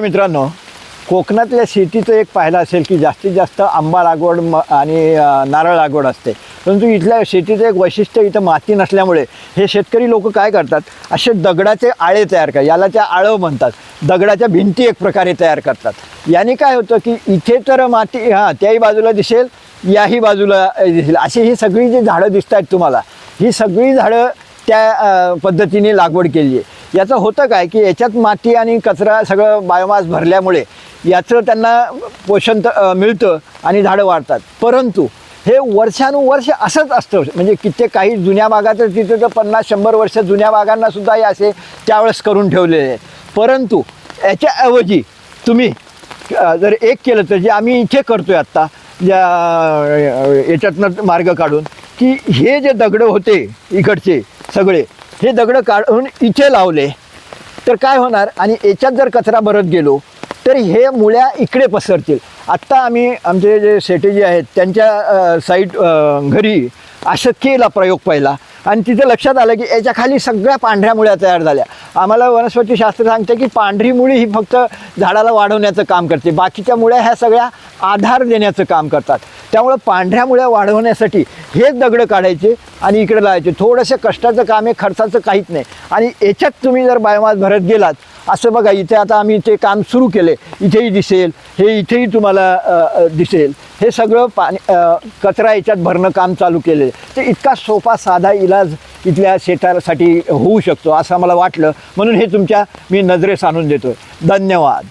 मित्रांनो कोकणातल्या शेतीचं एक पाहिलं असेल की जास्तीत जास्त आंबा लागवड म आणि नारळ लागवड असते. परंतु इथल्या शेतीचं एक वैशिष्ट्य इथं माती नसल्यामुळे हे शेतकरी लोक काय करतात? असे दगडाचे आळे तयार करतात. याला त्या आळं म्हणतात. दगडाच्या भिंती एक प्रकारे तयार करतात. याने काय होतं की इथे तर माती हां त्याही बाजूला दिसेल याही बाजूला दिसेल. अशी ही सगळी जी झाडं दिसत आहेत तुम्हाला ही सगळी झाडं त्या पद्धतीने लागवड केली आहे. याचं होतं काय की याच्यात माती आणि कचरा सगळं बायोमास भरल्यामुळे याचं त्यांना पोषण तर मिळतं आणि झाडं वाढतात. परंतु हे वर्षानुवर्ष असंच असतं. म्हणजे कित्येक काही जुन्या भागात तिथं तर पन्नास शंभर वर्ष जुन्या भागांना सुद्धा हे असे त्यावेळेस करून ठेवलेले आहेत परंतु याच्याऐवजी तुम्ही जर एक केलं तर जे आम्ही इथे करतो आहे आत्ता या याच्यातनं मार्ग काढून की हे जे दगडं होते इकडचे सगळे हे दगडं काढून इथे लावले तर काय होणार? आणि याच्यात जर कचरा भरत गेलो तर हे मुळ्या इकडे पसरतील. आत्ता आम्ही आमचे जे सेटेजी आहेत त्यांच्या साईट घरी असं केला प्रयोग पहिला. आणि तिथं लक्षात आलं की याच्या खाली सगळ्या पांढऱ्या मुळ्या तयार झाल्या. आम्हाला वनस्पतीशास्त्र सांगते की पांढरी मुळी ही फक्त झाडाला वाढवण्याचं काम करते. बाकीच्या मुळ्या ह्या सगळ्या आधार देण्याचं काम करतात. त्यामुळं पांढऱ्या मुळ्या वाढवण्यासाठी हेच दगडं काढायचे आणि इकडे लावायचे. थोडंसं कष्टाचं काम आहे खर्चाचं काहीच नाही. आणि याच्यात तुम्ही जर बायोमास भरत गेलात असं बघा इथे आता आम्ही ते काम सुरू केले. इथेही दिसेल हे इथेही तुम्हाला दिसेल. हे सगळं पाणी कचरा याच्यात भरणं काम चालू केलेलं आहे. ते इतका सोपा साधा इलाज इथल्या शेतासाठी होऊ शकतो असं मला वाटलं. म्हणून हे तुमच्या मी नजरेस आणून देतोय. धन्यवाद.